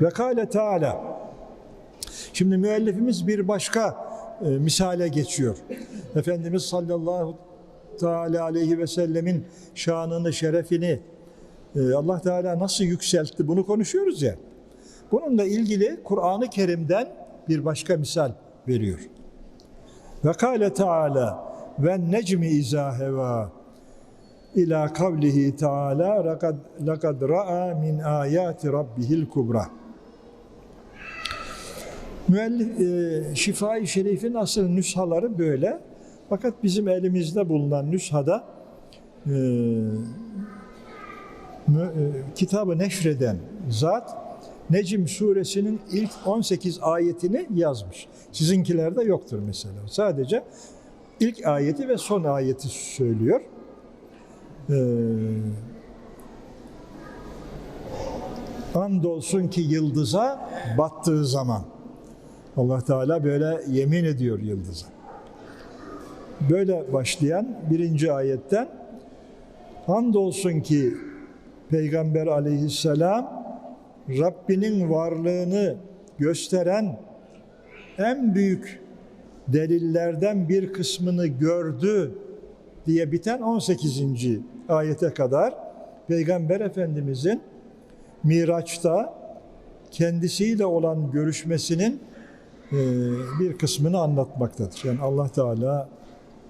Ve kâle Teala. Şimdi müellifimiz bir başka e, misale geçiyor. Efendimiz sallallahu teala aleyhi ve sellemin şanını, şerefini e, Allah Teala nasıl yükseltti bunu konuşuyoruz ya. Bununla ilgili Kur'an-ı Kerim'den bir başka misal veriyor. Ve kâle Teala ve necmi izâ hevâ ila kavlihi Teala lekad ra'a min ayati rabbihil kubra. Müellif, e, Şifa-i Şerif'in asıl nüshaları böyle. Fakat bizim elimizde bulunan nüshada e, mü, e, kitabı neşreden zat Necm suresinin ilk 18 ayetini yazmış. Sizinkilerde yoktur mesela. Sadece ilk ayeti ve son ayeti söylüyor. Ee, andolsun ki yıldıza battığı zaman Allah Teala böyle yemin ediyor yıldıza. Böyle başlayan birinci ayetten andolsun ki Peygamber aleyhisselam Rabbinin varlığını gösteren en büyük delillerden bir kısmını gördü diye biten 18. ayete kadar Peygamber Efendimizin Miraç'ta kendisiyle olan görüşmesinin bir kısmını anlatmaktadır. Yani Allah Teala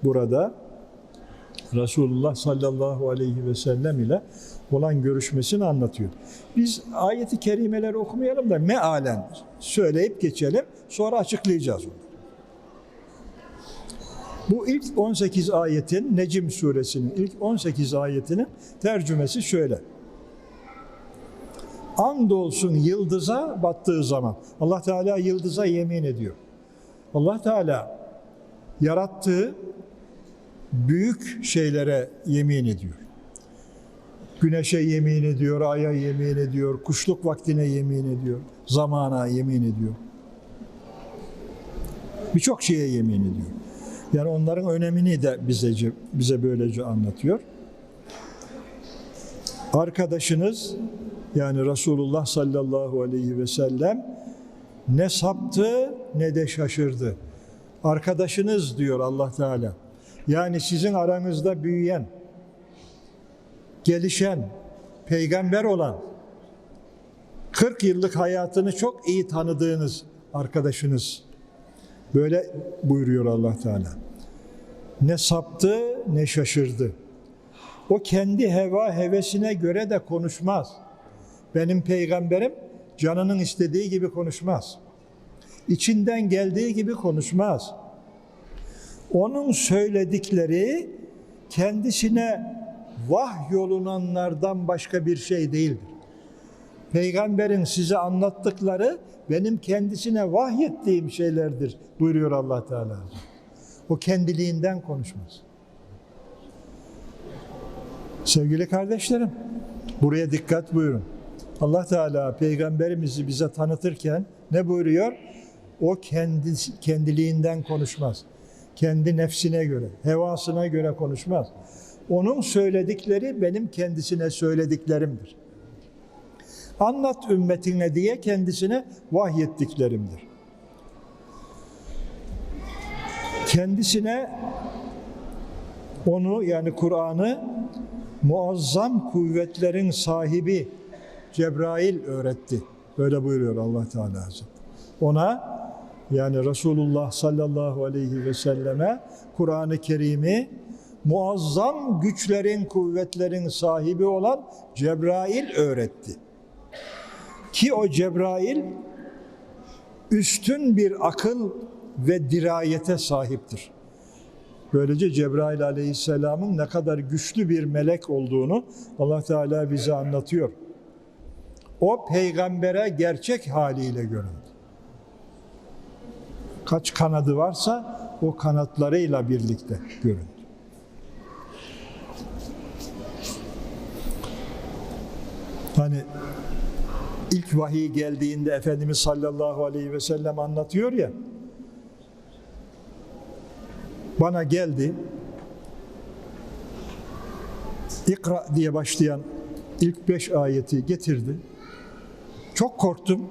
burada Resulullah sallallahu aleyhi ve sellem ile olan görüşmesini anlatıyor. Biz ayeti kerimeleri okumayalım da mealen söyleyip geçelim. Sonra açıklayacağız onu. Bu ilk 18 ayetin Necim suresinin ilk 18 ayetinin tercümesi şöyle. Andolsun yıldıza battığı zaman. Allah Teala yıldıza yemin ediyor. Allah Teala yarattığı büyük şeylere yemin ediyor. Güneşe yemin ediyor, aya yemin ediyor, kuşluk vaktine yemin ediyor, zamana yemin ediyor. Birçok şeye yemin ediyor. Yani onların önemini de bize bize böylece anlatıyor. Arkadaşınız yani Resulullah sallallahu aleyhi ve sellem ne saptı ne de şaşırdı. Arkadaşınız diyor Allah Teala. Yani sizin aranızda büyüyen, gelişen, peygamber olan, 40 yıllık hayatını çok iyi tanıdığınız arkadaşınız. Böyle buyuruyor Allah Teala. Ne saptı ne şaşırdı. O kendi heva hevesine göre de konuşmaz. Benim peygamberim canının istediği gibi konuşmaz. İçinden geldiği gibi konuşmaz. Onun söyledikleri kendisine vahyolunanlardan başka bir şey değildir. Peygamberin size anlattıkları benim kendisine vahyettiğim şeylerdir buyuruyor Allah Teala. O kendiliğinden konuşmaz. Sevgili kardeşlerim, buraya dikkat buyurun. Allah Teala peygamberimizi bize tanıtırken ne buyuruyor? O kendi, kendiliğinden konuşmaz. Kendi nefsine göre, hevasına göre konuşmaz. Onun söyledikleri benim kendisine söylediklerimdir. Anlat ümmetine diye kendisine vahyettiklerimdir. Kendisine onu yani Kur'an'ı muazzam kuvvetlerin sahibi Cebrail öğretti. Böyle buyuruyor Allah Teala Hazretleri. Ona yani Resulullah sallallahu aleyhi ve selleme Kur'an-ı Kerim'i muazzam güçlerin, kuvvetlerin sahibi olan Cebrail öğretti. Ki o Cebrail üstün bir akıl ve dirayete sahiptir. Böylece Cebrail aleyhisselamın ne kadar güçlü bir melek olduğunu Allah Teala bize anlatıyor. O peygambere gerçek haliyle göründü. Kaç kanadı varsa o kanatlarıyla birlikte göründü. Hani ilk vahiy geldiğinde Efendimiz sallallahu aleyhi ve sellem anlatıyor ya, bana geldi, İkra diye başlayan ilk beş ayeti getirdi. Çok korktum.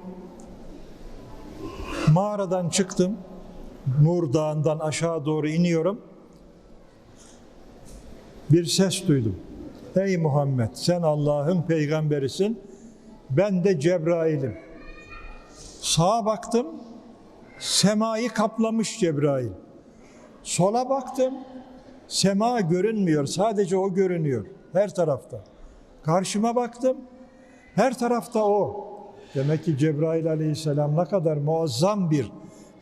Mağaradan çıktım. Nur Dağı'ndan aşağı doğru iniyorum. Bir ses duydum. Ey Muhammed sen Allah'ın peygamberisin. Ben de Cebrail'im. Sağa baktım. Semayı kaplamış Cebrail. Sola baktım. Sema görünmüyor. Sadece o görünüyor. Her tarafta. Karşıma baktım. Her tarafta o. Demek ki Cebrail aleyhisselam ne kadar muazzam bir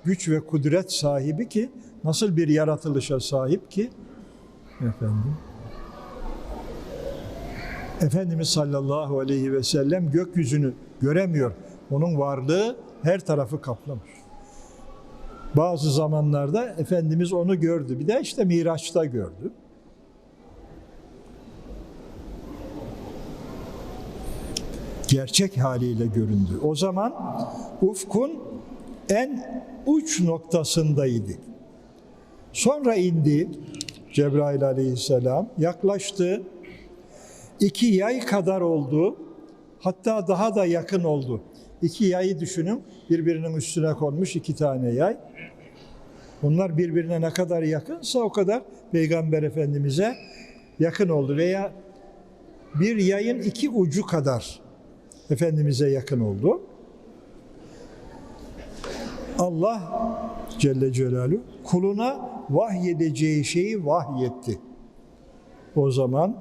güç ve kudret sahibi ki, nasıl bir yaratılışa sahip ki, efendim, Efendimiz sallallahu aleyhi ve sellem gökyüzünü göremiyor. Onun varlığı her tarafı kaplamış. Bazı zamanlarda Efendimiz onu gördü. Bir de işte Miraç'ta gördü. Gerçek haliyle göründü. O zaman ufkun en uç noktasındaydı. Sonra indi Cebrail aleyhisselam, yaklaştı. İki yay kadar oldu. Hatta daha da yakın oldu. İki yayı düşünün. Birbirinin üstüne konmuş iki tane yay. Bunlar birbirine ne kadar yakınsa o kadar Peygamber Efendimiz'e yakın oldu. Veya bir yayın iki ucu kadar Efendimiz'e yakın oldu. Allah Celle Celaluhu kuluna vahyedeceği şeyi vahyetti. O zaman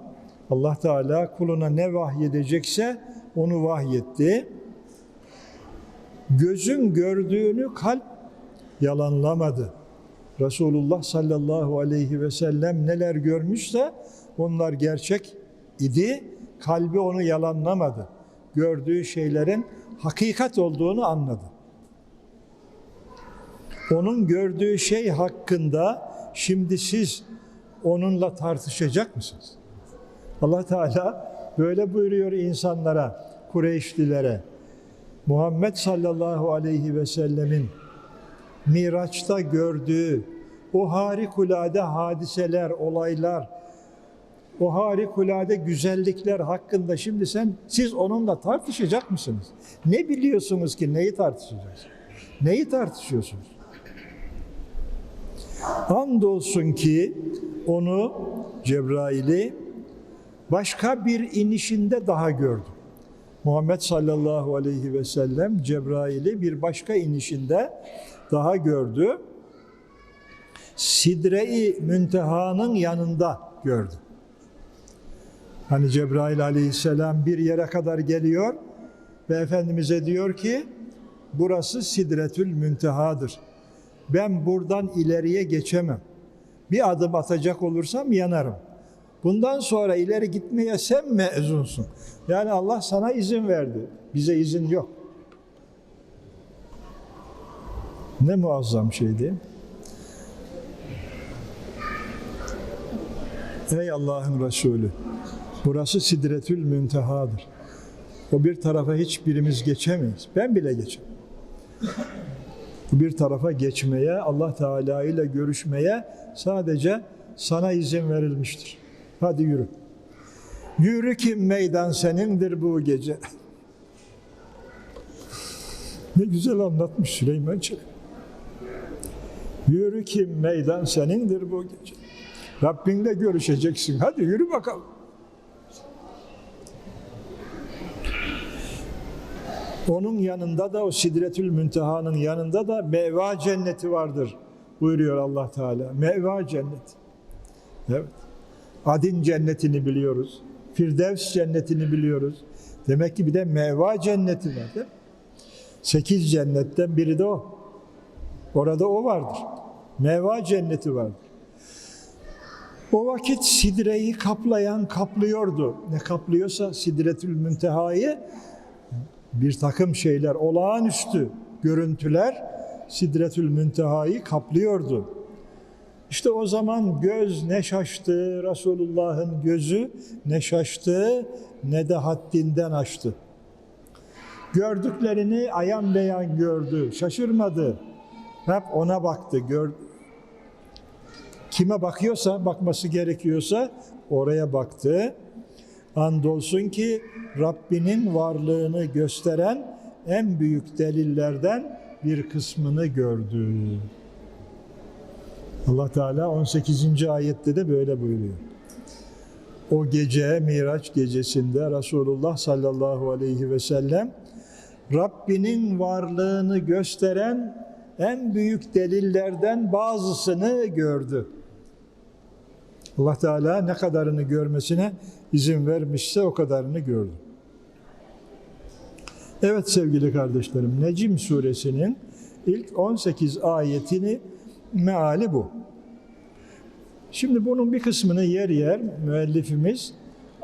Allah Teala kuluna ne vahyedecekse onu vahyetti. Gözün gördüğünü kalp yalanlamadı. Resulullah sallallahu aleyhi ve sellem neler görmüşse onlar gerçek idi. Kalbi onu yalanlamadı. Gördüğü şeylerin hakikat olduğunu anladı. Onun gördüğü şey hakkında şimdi siz onunla tartışacak mısınız? Allah Teala böyle buyuruyor insanlara, Kureyşlilere. Muhammed sallallahu aleyhi ve sellemin Miraç'ta gördüğü o harikulade hadiseler, olaylar, o harikulade güzellikler hakkında şimdi sen siz onunla tartışacak mısınız? Ne biliyorsunuz ki neyi tartışacaksınız? Neyi tartışıyorsunuz? Andolsun ki onu Cebrail'i başka bir inişinde daha gördüm. Muhammed sallallahu aleyhi ve sellem Cebrail'i bir başka inişinde daha gördü. Sidre-i Münteha'nın yanında gördü. Hani Cebrail aleyhisselam bir yere kadar geliyor ve Efendimiz'e diyor ki burası Sidretül Münteha'dır. Ben buradan ileriye geçemem. Bir adım atacak olursam yanarım. Bundan sonra ileri gitmeye sen mezunsun. Yani Allah sana izin verdi. Bize izin yok. Ne muazzam şey değil mi? Ey Allah'ın Resulü, burası Sidretül Münteha'dır. O bir tarafa hiçbirimiz geçemeyiz. Ben bile geçemem. Bu bir tarafa geçmeye, Allah Teala ile görüşmeye sadece sana izin verilmiştir. Hadi yürü. Yürü ki meydan senindir bu gece. ne güzel anlatmış Süleyman Çelebi. Yürü ki meydan senindir bu gece. Rabbinle görüşeceksin. Hadi yürü bakalım. Onun yanında da o Sidretül Münteha'nın yanında da meva cenneti vardır buyuruyor Allah Teala. Meva cenneti. Evet. Adin cennetini biliyoruz. Firdevs cennetini biliyoruz. Demek ki bir de meva cenneti var değil mi? Sekiz cennetten biri de o. Orada o vardır. Meva cenneti vardır. O vakit sidreyi kaplayan kaplıyordu. Ne kaplıyorsa sidretül müntehayı bir takım şeyler, olağanüstü görüntüler sidretül müntehayı kaplıyordu. İşte o zaman göz ne şaştı, Resulullah'ın gözü ne şaştı ne de haddinden aştı. Gördüklerini ayan beyan gördü, şaşırmadı. Hep ona baktı, gördü. Kime bakıyorsa, bakması gerekiyorsa oraya baktı. Andolsun ki Rabbinin varlığını gösteren en büyük delillerden bir kısmını gördü. Allah Teala 18. ayette de böyle buyuruyor. O gece Miraç gecesinde Resulullah sallallahu aleyhi ve sellem Rabbinin varlığını gösteren en büyük delillerden bazısını gördü. Allah Teala ne kadarını görmesine izin vermişse o kadarını gördü. Evet sevgili kardeşlerim, Necim suresinin ilk 18 ayetini meali bu. Şimdi bunun bir kısmını yer yer müellifimiz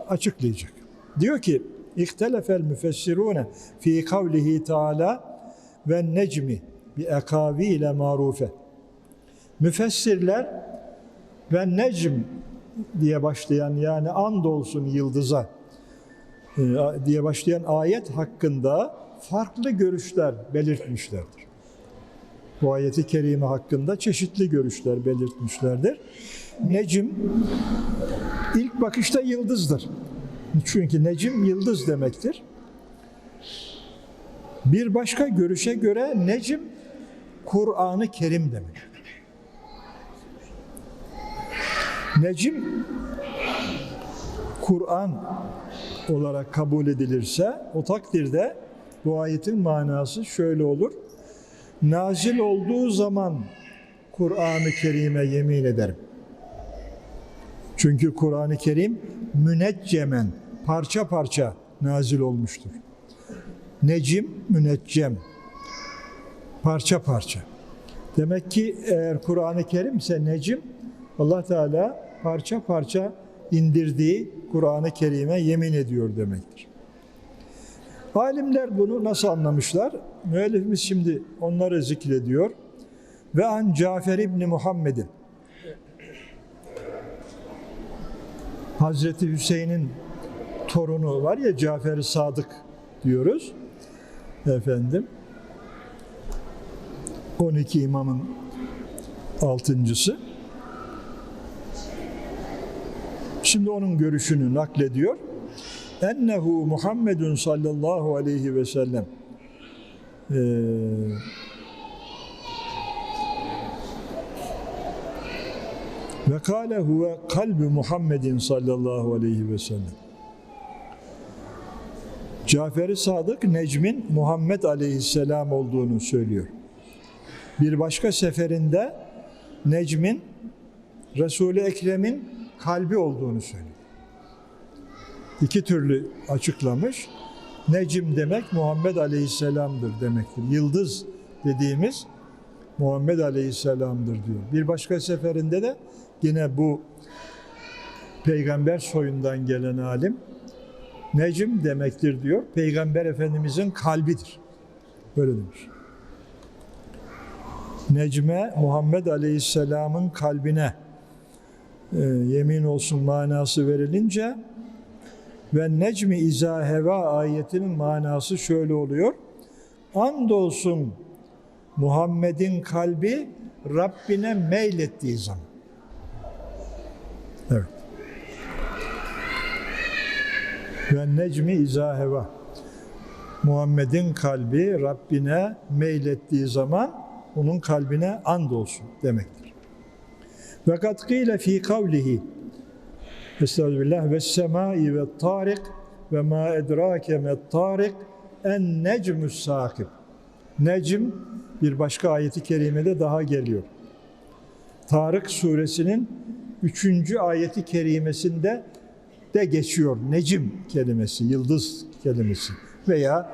açıklayacak. Diyor ki, İhtelefel müfessirune fi kavlihi taala ve necmi bi ekavi ile marufe. Müfessirler ve necm diye başlayan yani andolsun yıldıza e, diye başlayan ayet hakkında farklı görüşler belirtmişlerdir. Bu ayeti kerime hakkında çeşitli görüşler belirtmişlerdir. Necim ilk bakışta yıldızdır. Çünkü necim yıldız demektir. Bir başka görüşe göre necim Kur'an-ı Kerim demek. Necim Kur'an olarak kabul edilirse o takdirde bu ayetin manası şöyle olur. Nazil olduğu zaman Kur'an-ı Kerim'e yemin ederim. Çünkü Kur'an-ı Kerim müneccemen parça parça nazil olmuştur. Necim müneccem parça parça. Demek ki eğer Kur'an-ı Kerim ise necim Allah Teala parça parça indirdiği Kur'an-ı Kerim'e yemin ediyor demektir. Alimler bunu nasıl anlamışlar? Müellifimiz şimdi onları zikrediyor. Ve an Cafer İbni Muhammed'in Hazreti Hüseyin'in torunu var ya Cafer-i Sadık diyoruz. Efendim 12 imamın altıncısı. Şimdi onun görüşünü naklediyor. Ennehu Muhammedun sallallahu aleyhi ve sellem ee, ve kâle huve kalbi Muhammedin sallallahu aleyhi ve sellem Cafer-i Sadık Necm'in Muhammed aleyhisselam olduğunu söylüyor. Bir başka seferinde Necm'in Resul-i Ekrem'in kalbi olduğunu söylüyor. İki türlü açıklamış. Necim demek Muhammed Aleyhisselam'dır demektir. Yıldız dediğimiz Muhammed Aleyhisselam'dır diyor. Bir başka seferinde de yine bu peygamber soyundan gelen alim Necim demektir diyor. Peygamber Efendimizin kalbidir. Böyle demiş. Necme Muhammed Aleyhisselam'ın kalbine e, yemin olsun manası verilince ve necmi izâ heva ayetinin manası şöyle oluyor. Andolsun Muhammed'in kalbi Rabbine meylettiği zaman. Evet. Ve necmi izâ heva. Muhammed'in kalbi Rabbine meylettiği zaman onun kalbine andolsun demektir. Ve kat kîle fî kavlihi Estağfirullah ve semai ve tarik ve ma edrake met tarik en necmus sakib. Necm bir başka ayeti kerimede daha geliyor. Tarık suresinin üçüncü ayeti kerimesinde de geçiyor. Necim kelimesi, yıldız kelimesi veya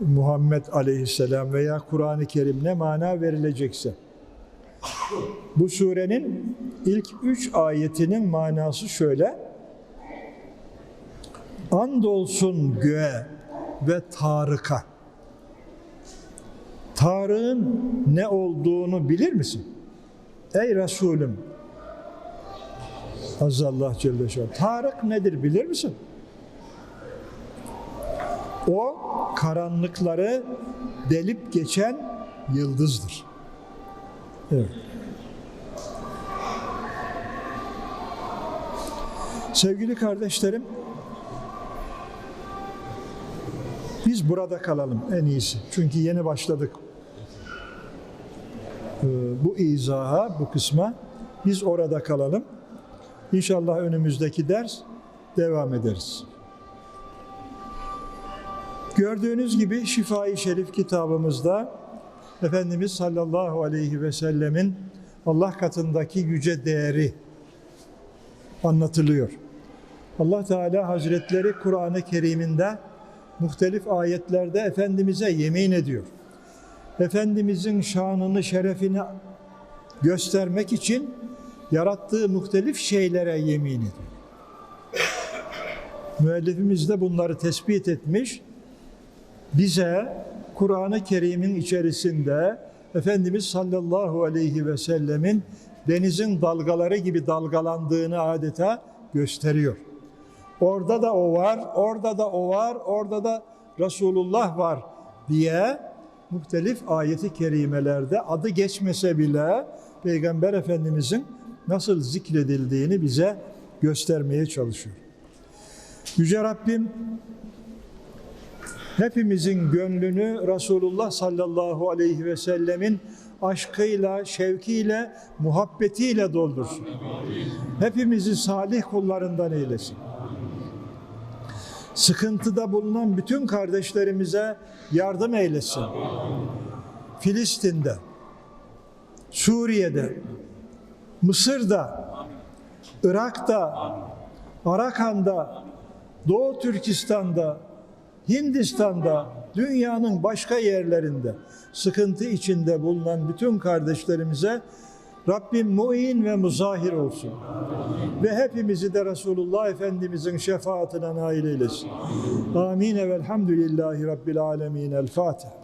Muhammed aleyhisselam veya Kur'an-ı Kerim ne mana verilecekse. Bu surenin ilk üç ayetinin manası şöyle. Andolsun göğe ve Tarık'a. Tarık'ın ne olduğunu bilir misin? Ey Resulüm, Azallah Celle Şah. Tarık nedir bilir misin? O karanlıkları delip geçen yıldızdır. Evet. Sevgili kardeşlerim, Biz burada kalalım en iyisi. Çünkü yeni başladık e, bu izaha, bu kısma. Biz orada kalalım. İnşallah önümüzdeki ders devam ederiz. Gördüğünüz gibi Şifai Şerif kitabımızda Efendimiz sallallahu aleyhi ve sellemin Allah katındaki yüce değeri anlatılıyor. Allah Teala Hazretleri Kur'an-ı Kerim'inde muhtelif ayetlerde Efendimiz'e yemin ediyor. Efendimiz'in şanını, şerefini göstermek için yarattığı muhtelif şeylere yemin ediyor. Müellifimiz de bunları tespit etmiş. Bize Kur'an-ı Kerim'in içerisinde Efendimiz sallallahu aleyhi ve sellemin denizin dalgaları gibi dalgalandığını adeta gösteriyor. Orada da o var, orada da o var, orada da Resulullah var diye muhtelif ayeti kerimelerde adı geçmese bile Peygamber Efendimizin nasıl zikredildiğini bize göstermeye çalışıyor. Yüce Rabbim hepimizin gönlünü Resulullah sallallahu aleyhi ve sellemin aşkıyla, şevkiyle, muhabbetiyle doldursun. Hepimizi salih kullarından eylesin. Sıkıntıda bulunan bütün kardeşlerimize yardım eylesin. Filistin'de, Suriye'de, Mısır'da, Irak'ta, Arakan'da, Doğu Türkistan'da, Hindistan'da, dünyanın başka yerlerinde sıkıntı içinde bulunan bütün kardeşlerimize Rabbim muin ve muzahir olsun. Ve hepimizi de Resulullah Efendimizin şefaatine nail eylesin. Amin ve elhamdülillahi Rabbil alemin. El Fatiha.